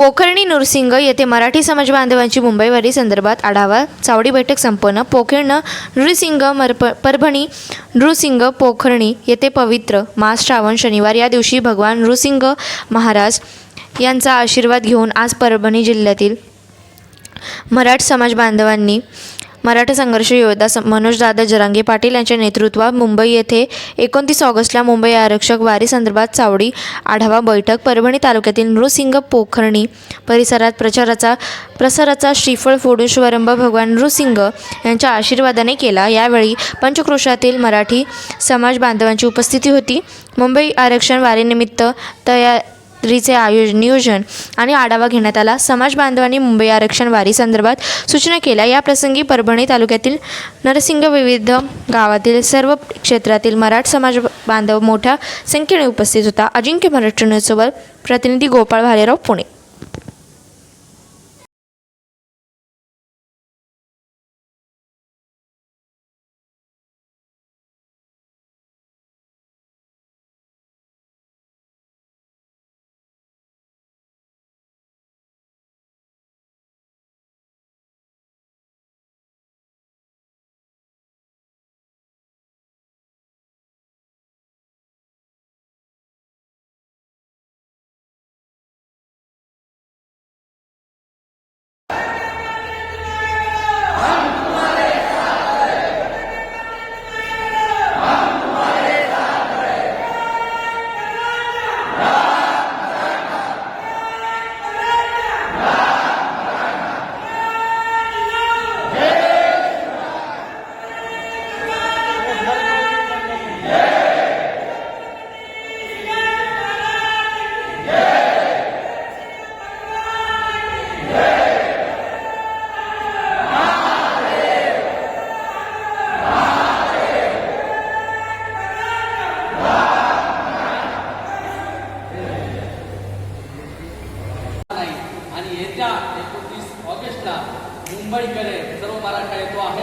पोखर्णी नृसिंग येथे मराठी समाज बांधवांची मुंबईवारी संदर्भात आढावा. चावडी बैठक संपन्न. पोखर्ण नृसिंग मरप परभणी नृसिंग पोखर्णी येथे पवित्र मास श्रावण शनिवार या दिवशी भगवान नृसिंग महाराज यांचा आशीर्वाद घेऊन आज परभणी जिल्ह्यातील मराठ समाज बांधवांनी मराठा संघर्ष योद्धा स- मनोजदादा जरांगे पाटील यांच्या नेतृत्वात मुंबई येथे एकोणतीस ऑगस्टला मुंबई आरक्षक वारी संदर्भात चावडी आढावा बैठक. परभणी तालुक्यातील नृसिंग पोखरणी परिसरात प्रचाराचा प्रसाराचा श्रीफळ फोडून शुभारंभ भगवान नृसिंग यांच्या आशीर्वादाने केला. यावेळी पंचक्रोशातील मराठी समाज बांधवांची उपस्थिती होती. मुंबई आरक्षण वारीनिमित्त तया रात्रीचे आयोजन नियोजन आणि आढावा घेण्यात आला. समाज बांधवांनी मुंबई आरक्षण वारी संदर्भात सूचना केल्या. या प्रसंगी परभणी तालुक्यातील नरसिंग विविध गावातील सर्व क्षेत्रातील मराठ समाज बांधव मोठ्या संख्येने उपस्थित होता. अजिंक्य महाराष्ट्र न्यूजसोबत प्रतिनिधी गोपाळ भालेराव पुणे आणि येत्या एकोणतीस ऑगस्टला मुंबईकडे सर्व मराठा येतो आहे.